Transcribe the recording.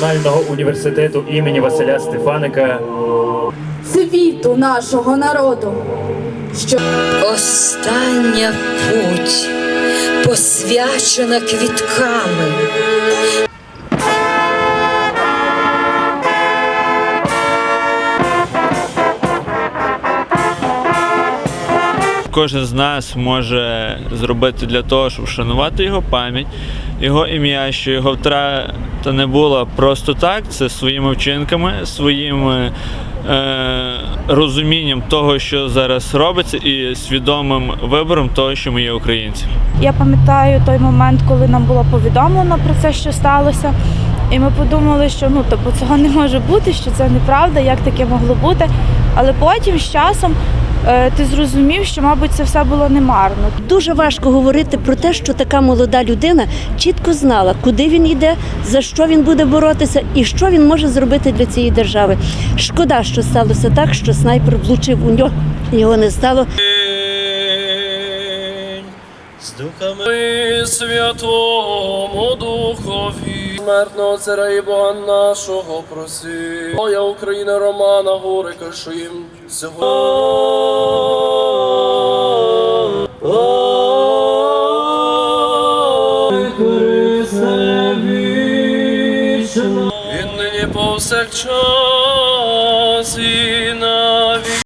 Національного університету імені Василя Стефаника світу нашого народу, що Остання путь посвячена квітками. Кожен з нас може зробити для того, щоб вшанувати його пам'ять, його ім'я, що його втрата не була просто так. Це своїми вчинками, своїм е, розумінням того, що зараз робиться, і свідомим вибором того, що ми є українці. Я пам'ятаю той момент, коли нам було повідомлено про це, що сталося. І ми подумали, що ну тобто цього не може бути, що це неправда, як таке могло бути. Але потім з часом ти зрозумів, що, мабуть, це все було немарно. Дуже важко говорити про те, що така молода людина чітко знала, куди він йде, за що він буде боротися і що він може зробити для цієї держави. Шкода, що сталося так, що снайпер влучив у нього, його не стало. з духами Святому Духові, смертного царя і Бога нашого проси. Моя Україна Романа Горика, що їм сьогодні. nie powszechczony.